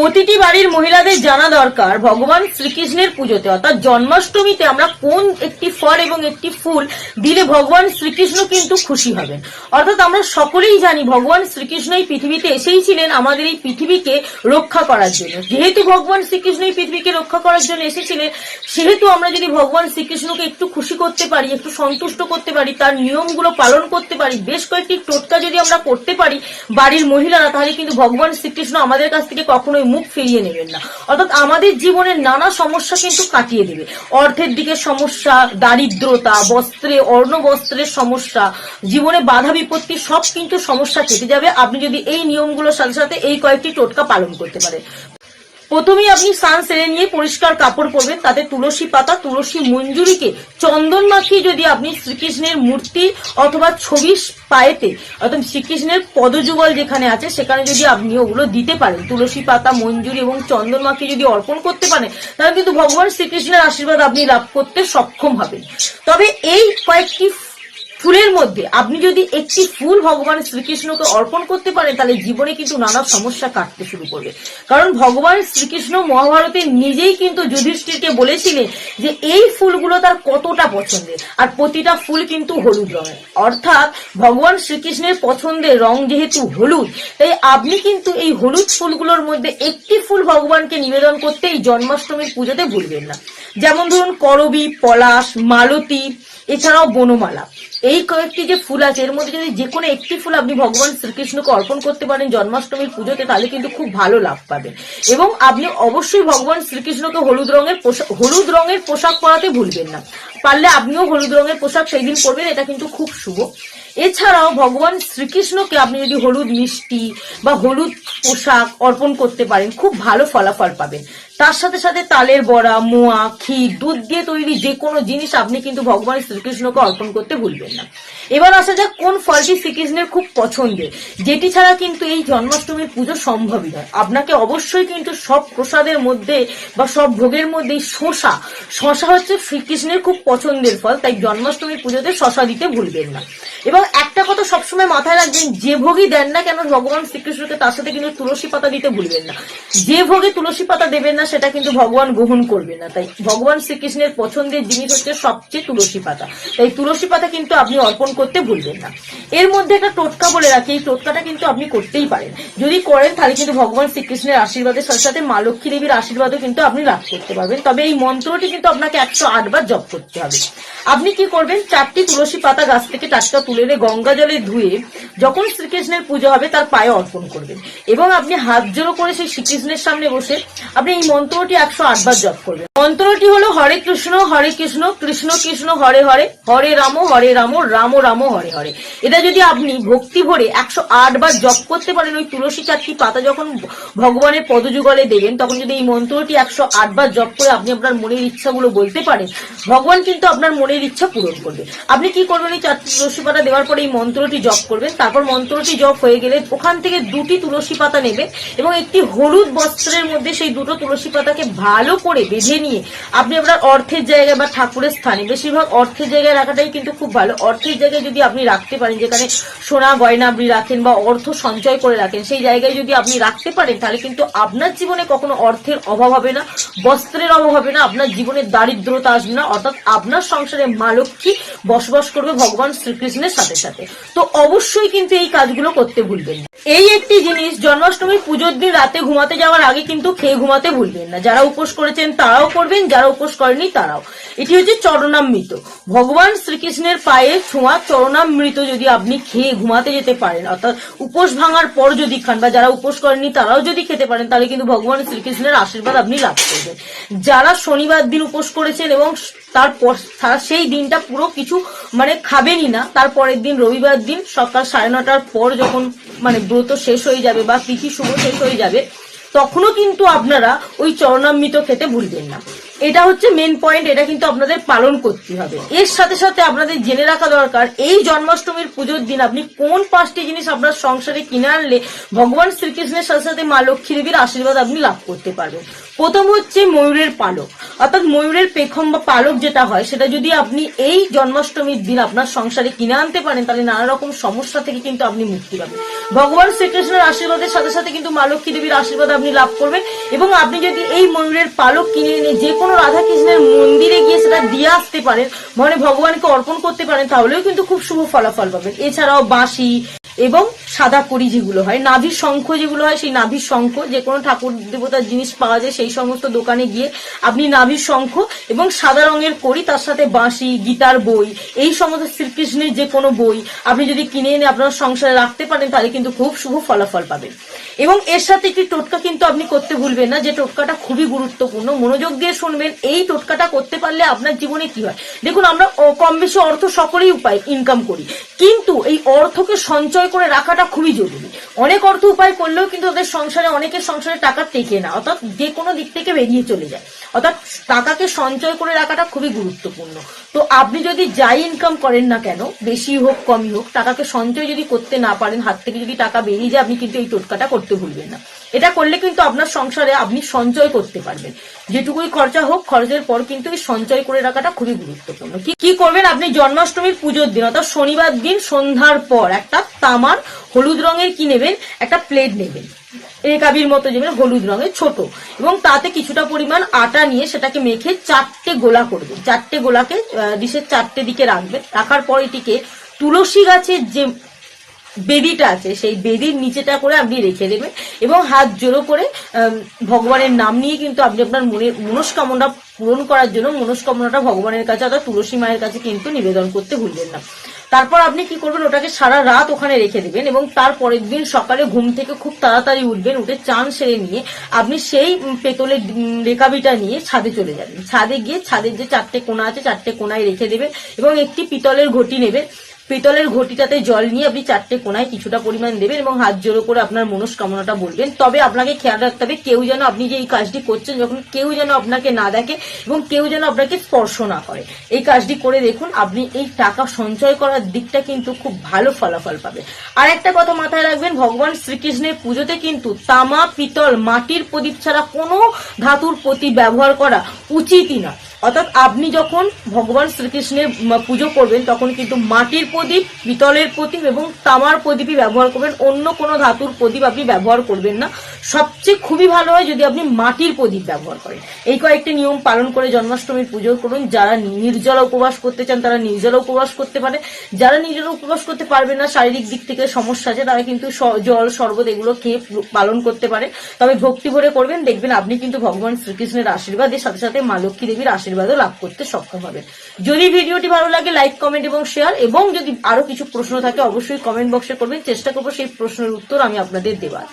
প্রতিটি বাড়ির মহিলাদের জানা দরকার ভগবান শ্রীকৃষ্ণের পুজোতে। অর্থাৎ জন্মাষ্টমীতে আমরা কোন একটি ফল এবং একটি ফুল দিলে ভগবান শ্রীকৃষ্ণ কিন্তু খুশি হবেন। অর্থাৎ আমরা সকলেই জানি ভগবান শ্রীকৃষ্ণ এই পৃথিবীতে এসেই ছিলেন আমাদের এই পৃথিবীকে রক্ষা করার জন্য। যেহেতু ভগবান শ্রীকৃষ্ণ এই পৃথিবীকে রক্ষা করার জন্য এসেছিলেন, সেহেতু আমরা যদি ভগবান শ্রীকৃষ্ণকে একটু খুশি করতে পারি, একটু সন্তুষ্ট করতে পারি, তার নিয়মগুলো পালন করতে পারি, বেশ কয়েকটি টোটকা যদি আমরা করতে পারি বাড়ির মহিলারা, তাহলে কিন্তু ভগবান শ্রীকৃষ্ণ আমাদের কাছ থেকে কখনোই মুখ ফিরিয়ে নেবেন না। অর্থাৎ আমাদের জীবনের নানা সমস্যা কিন্তু কাটিয়ে দেবে। অর্থের দিকে সমস্যা, দারিদ্রতা, বস্ত্রে অর্ণ বস্ত্রের সমস্যা, জীবনে বাধা বিপত্তি, সব কিন্তু সমস্যা কেটে যাবে। আপনি যদি এই নিয়মগুলোর সাথে সাথে এই কয়েকটি টোটকা পালন করতে পারেন। প্রথমেই আপনি স্নান সেরে নিয়ে পরিষ্কার কাপড় পরবেন, তাতে তুলসী পাতা, তুলসী মঞ্জুরিকে চন্দন মাখিয়ে যদি আপনি শ্রীকৃষ্ণের মূর্তি অথবা ছবি পায়েতে, অর্থাৎ শ্রীকৃষ্ণের পদযুগল যেখানে আছে, সেখানে যদি আপনি ওগুলো দিতে পারেন, তুলসী পাতা, মঞ্জুরি এবং চন্দন মাখিয়ে যদি অর্পণ করতে পারেন, তাহলে কিন্তু ভগবান শ্রীকৃষ্ণের আশীর্বাদ আপনি লাভ করতে সক্ষম হবেন। তবে এই কয়েকটি ফুলের মধ্যে। আপনি যদি একটি ফুল ভগবান শ্রীকৃষ্ণকে অর্পণ করতে পারেন, তাহলে জীবনে কিন্তু নানা সমস্যা কাটতে শুরু করবে। কারণ ভগবান শ্রীকৃষ্ণ মহাভারতে নিজেই কিন্তু যুধিষ্ঠিরকে বলেছিলেন যে, এই ফুলগুলো তার কতটা পছন্দের। আর প্রতিটা ফুল কিন্তু হলুদ রঙের। অর্থাৎ ভগবান শ্রীকৃষ্ণের পছন্দের রং যেহেতু হলুদ, তাই আপনি কিন্তু এই হলুদ ফুলগুলোর মধ্যে একটি ফুল ভগবানকে নিবেদন করতে এই জন্মাষ্টমীর পুজোতে ভুলবেন না। যেমন ধরুন করবি, পলাশ, মালতী এছাড়াও বনমালা। এই কয়েকটি যে ফুল আছে, এর মধ্যে যদি যে কোনো একটি ফুল আপনি ভগবান শ্রীকৃষ্ণকে অর্পণ করতে পারেন জন্মাষ্টমীর পুজোতে, তাহলে কিন্তু খুব ভালো লাভ পাবেন। এবং আপনি অবশ্যই ভগবান শ্রীকৃষ্ণকে হলুদ রঙের পোশাক হলুদ রঙের পোশাক পরাতে ভুলবেন না। পারলে আপনিও হলুদ রঙের পোশাক সেই দিন পরবেন, এটা কিন্তু খুব শুভ। এছাড়াও ভগবান শ্রীকৃষ্ণকে আপনি যদি হলুদ মিষ্টি বা হলুদ পোশাক অর্পণ করতে পারেন, খুব ভালো ফলাফল পাবেন। তার সাথে সাথে তালের বড়া, মোয়া, ক্ষীর, দুধ দিয়ে তৈরি যে কোনো জিনিস আপনি কিন্তু ভগবান শ্রীকৃষ্ণকে অর্পণ করতে ভুলবেন না। এবার আসা যাক কোন ফলটি শ্রীকৃষ্ণের খুব পছন্দের। যেটি ছাড়া কিন্তু এই জন্মাষ্টমীর পুজো সম্ভবই নয়। আপনাকে অবশ্যই কিন্তু সব প্রসাদের মধ্যে বা সব ভোগের মধ্যে শশা। শশা হচ্ছে শ্রীকৃষ্ণের খুব পছন্দের ফল, তাই জন্মাষ্টমীর পুজোতে শশা দিতে ভুলবেন না। এবং একটা কথা সবসময় মাথায় রাখবেন, যে ভোগই দেন না কেন ভগবান শ্রীকৃষ্ণকে তার সাথে কিন্তু তুলসী পাতা দিতে ভুলবেন না। যে ভোগে তুলসী পাতা দেবেন না, সেটা কিন্তু ভগবান গ্রহণ করবে না। তাই ভগবান শ্রীকৃষ্ণের পছন্দের জিনিস হচ্ছে সবচেয়ে তুলসী পাতা। তাই তুলসী পাতা কিন্তু আপনি অর্পণ করতে ভুলবেন না। এর মধ্যে একটা টোটকা বলে রাখি, এই টোটকাটা কিন্তু আপনি করতেই পারেন। যদি করেন, তাহলে কিন্তু ভগবান শ্রীকৃষ্ণের আশীর্বাদের সাথে সাথে মা লক্ষ্মী দেবীর আশীর্বাদও কিন্তু আপনি লাভ করতে পারবেন। তবে এই মন্ত্রটি কিন্তু আপনাকে একশো আটবার জপ করতে হবে। আপনি কি করবেন? চারটি তুলসী পাতা গাছ থেকে টাটকা তুলে গঙ্গা জলে ধুয়ে যখন শ্রীকৃষ্ণের পুজো হবে, তার পায়ে অর্পণ করবেন। এবং আপনি হাত জোড়ো করে সেই শ্রীকৃষ্ণের সামনে বসে আপনি এই মন্ত্রটি একশো আটবার জপ করবেন। মন্ত্রটি হলো হরে কৃষ্ণ হরে কৃষ্ণ কৃষ্ণ কৃষ্ণ, হরে হরে হরে রাম হরে রাম রাম রাম, হরে হরে। এটা যদি আপনি ভক্তি ভরে একশো আট বার জপ করতে পারেন, ওই তুলসী চারটি পাতা যখন ভগবানের পদযুগলে দেবেন, তখন যদি এই মন্ত্রটি একশো আটবার জপ করে আপনি আপনার মনের ইচ্ছাগুলো বলতে পারেন, ভগবান কিন্তু আপনার মনের ইচ্ছা পূরণ করবে। আপনি কি করবেন, এই চারটি তুলসী পাতা দেওয়ার পরে এই মন্ত্রটি জপ করবেন। তারপর মন্ত্রটি জপ হয়ে গেলে ওখান থেকে দুটি তুলসী পাতা নেবেন এবং একটি হলুদ বস্ত্রের মধ্যে সেই দুটো তুলসী পাতাকে ভালো করে বেঁধে নিয়ে আপনি আপনার অর্থের জায়গায় বা ঠাকুরের স্থানে, বেশিরভাগ অর্থের জায়গায় রাখাটাই কিন্তু খুব ভালো। অর্থের জায়গায় যদি আপনি রাখতে পারেন, যেখানে সোনা গয়না আপনি রাখেন বা অর্থ সঞ্চয় করে রাখেন, সেই জায়গায় যদি আপনি রাখতে পারেন, তাহলে কিন্তু আপনার জীবনে কখনো অর্থের অভাব হবে না, বস্ত্রের অভাব হবে না, আপনার জীবনে দারিদ্রতা আসবে না, অর্থাৎ আপনার সংসারে মা বসবাস করবে ভগবান শ্রীকৃষ্ণের সাথে সাথে। তো অবশ্যই কিন্তু এই কাজগুলো করতে ভুলবেন না। এই একটি জিনিস, জন্মাষ্টমীর পুজোর দিন রাতে ঘুমাতে যাওয়ার আগে কিন্তু খেয়ে ঘুমাতে ভুলবেন না। যারা উপোস করেছেন তারাও করবেন, যারা উপোস করেনি তারাও। এটি হচ্ছে চরণামৃত। ভগবান শ্রীকৃষ্ণের পায়ে ছোঁয়া চরণামৃত যদি আপনি খেয়ে ঘুমাতে যেতে পারেন, অর্থাৎ উপোস ভাঙার পর যদি খান বা যারা উপোস করেননি তারাও যদি খেতে পারেন, তাহলে কিন্তু ভগবান শ্রীকৃষ্ণের আশীর্বাদ আপনি লাভ করবেন। যারা শনিবার দিন উপোস করেছেন এবং তারপর সেই দিনটা পুরো কিছু মানে খাবেনই না তারপরের দিন রবিবার দিন সকাল সাড়ে নটার পর যখন মানে ব্রত শেষ হয়ে যাবে বা তিথি শুভ শেষ হয়ে যাবে, তখনও কিন্তু আপনারা ওই চরণামৃত খেতে ভুলবেন না। এটা হচ্ছে মেন পয়েন্ট এটা কিন্তু আপনাদের পালন করতে হবে। এর সাথে সাথে আপনাদের জেনে রাখা দরকার, এই জন্মাষ্টমীর পুজোর দিন আপনি কোন পাঁচটি জিনিস আপনার সংসারে কিনে আনলে ভগবান শ্রীকৃষ্ণের সাথে সাথে মা লক্ষ্মী দেবীর আশীর্বাদ আপনি লাভ করতে পারবেন। প্রথম হচ্ছে ময়ূরের পালক। অর্থাৎ ময়ূরের পেখম বা পালক যেটা হয়, সেটা যদি আপনি এই জন্মাষ্টমীর দিন আপনার সংসারে কিনে আনতে পারেন, তাহলে নানা রকম সমস্যা থেকে কিন্তু আপনি মুক্তি পাবেন। ভগবান শ্রীকৃষ্ণের আশীর্বাদের সাথে সাথে কিন্তু মা লক্ষ্মী দেবীর আশীর্বাদ আপনি লাভ করবেন। এবং আপনি যদি এই ময়ূরের পালক কিনে এনে যে কোনো রাধাকৃষ্ণের মন্দিরে গিয়ে সেটা দিয়ে আসতে পারেন মানে ভগবানকে অর্পণ করতে পারেন, তাহলেও কিন্তু খুব শুভ ফলাফল পাবেন। এছাড়াও বাঁশি এবং সাদা কড়ি যেগুলো হয়, নাভির শঙ্খ যেগুলো হয়, সেই নাভির শঙ্খ, যে কোনো ঠাকুর দেবতার জিনিস পাওয়া যায়, সেই সমস্ত দোকানে গিয়ে আপনি নাভির শঙ্খ এবং সাদা রঙের করি তার সাথে বাঁশি গীতার বই, এই সমস্ত শ্রীকৃষ্ণের যে কোনো বই আপনি যদি কিনে এনে আপনার সংসারে রাখতে পারেন, তাহলে কিন্তু খুব শুভ ফলাফল পাবেন। এবং এর সাথে একটি টোটকা কিন্তু আপনি করতে ভুলবেন না যে টোটকাটা খুবই গুরুত্বপূর্ণ। মনোযোগ দিয়ে শুনবেন, এই টোটকাটা করতে পারলে আপনার জীবনে কি হয়? দেখুন, আমরা কম বেশি অর্থ সকলেই উপায় ইনকাম করি। কিন্তু এই অর্থকে সঞ্চয় করে রাখাটা খুবই জরুরি। অনেক অর্থ উপায় করলেও কিন্তু ওদের সংসারে, অনেকের সংসারে টাকা টেকে না। অর্থাৎ যে কোনো দিক থেকে বেরিয়ে চলে যায়। অর্থাৎ টাকাকে সঞ্চয় করে রাখাটা খুবই গুরুত্বপূর্ণ। তো আপনি যদি যাই ইনকাম করেন না কেন, বেশি হোক, কমই হোক, টাকাকে সঞ্চয় যদি করতে না পারেন, হাত থেকে যদি টাকা বেরিয়ে যায়, আপনি কিন্তু এই টোটকাটা করতে ভুলবেন না। এটা করলে কিন্তু আপনার সংসারে আপনি সঞ্চয় করতে পারবেন। যেটুকুই খরচা হোক, খরচের পর কিন্তু এই সঞ্চয় করে রাখাটা খুবই গুরুত্বপূর্ণ। কি করবেন? আপনি জন্মাষ্টমীর পুজোর দিন অর্থাৎ শনিবার দিন সন্ধ্যার পর একটা তামার হলুদ রঙের কি নেবেন? একটা প্লেট নেবেন। রেকাবির মতো যেমন হলুদ রঙের ছোট। এবং তাতে কিছুটা পরিমাণ আটা নিয়ে সেটাকে মেখে চারটে গোলা করবেন। চারটে গোলাকে ডিশের চারটে দিকে রাখবেন। রাখার পর এটিকে তুলসী গাছের যে বেদিটা আছে সেই বেদির নিচেটা করে আপনি রেখে দেবেন এবং হাত জোড়ো করে ভগবানের নাম নিয়ে কিন্তু আপনি আপনার মনের মনস্কামনা পূরণ করার জন্য মনস্কামনাটা ভগবানের কাছে অর্থাৎ তুলসী মায়ের কাছে কিন্তু নিবেদন করতে ভুলবেন না। তারপর আপনি কি করবেন ওটাকে সারা রাত ওখানে রেখে দেবেন এবং তার পরের দিন সকালে ঘুম থেকে খুব তাড়াতাড়ি উঠবেন উঠে চান সেরে নিয়ে আপনি সেই পেতলের উম, রেকাবিটা নিয়ে ছাদে চলে যাবেন। ছাদে গিয়ে ছাদের যে চারটে কোনা আছে চারটে কোনায় রেখে দেবেন এবং একটি পিতলের ঘটি নেবেন। পিতলের ঘটিটাতে জল নিয়ে আপনি চারটে কোনায় কিছুটা পরিমাণ দেবেন এবং হাত জোড়ো করে আপনার মনস্কামনাটা বলবেন। তবে আপনাকে খেয়াল রাখতে হবে, কেউ যেন আপনি যে এই কাজটি করছেন, যখন কেউ যেন আপনাকে না দেখে এবং কেউ যেন আপনাকে স্পর্শ না করে। এই কাজটি করে দেখুন, আপনি এই টাকা সঞ্চয় করার দিকটা কিন্তু খুব ভালো ফলাফল পাবে। আর একটা কথা মাথায় রাখবেন, ভগবান শ্রীকৃষ্ণের পুজোতে কিন্তু তামা, পিতল, মাটির প্রদীপ ছাড়া কোনো ধাতুর প্রতি ব্যবহার করা উচিতই না অর্থাৎ আপনি যখন ভগবান শ্রীকৃষ্ণের পুজো করবেন, তখন কিন্তু মাটির প্রদীপ, পিতলের প্রদীপ এবং তামার প্রদীপই ব্যবহার করবেন। অন্য কোনো ধাতুর প্রদীপ আপনি ব্যবহার করবেন না। সবচেয়ে খুবই ভালো হয় যদি আপনি মাটির প্রদীপ ব্যবহার করেন। এই কয়েকটি নিয়ম পালন করে জন্মাষ্টমীর পুজো করুন। যারা নির্জলা উপবাস করতে চান, তারা নির্জলা উপবাস করতে পারে। যারা নির্জলা উপবাস করতে পারবে না, শারীরিক দিক থেকে সমস্যা আছে, তারা কিন্তু জল, শরবত এগুলো খেয়ে পালন করতে পারে। তবে ভক্তি ভরে করবেন, দেখবেন আপনি কিন্তু ভগবান শ্রীকৃষ্ণের আশীর্বাদের সাথে সাথে মা লক্ষ্মী দেবীর আশীর্বাদও লাভ করতে সক্ষম হবেন। যদি ভিডিওটি ভালো লাগে, লাইক, কমেন্ট এবং শেয়ার, এবং যদি আরও কিছু প্রশ্ন থাকে, অবশ্যই কমেন্ট বক্সে করবেন। চেষ্টা করব সেই প্রশ্নের উত্তর আমি আপনাদের দেওয়ার।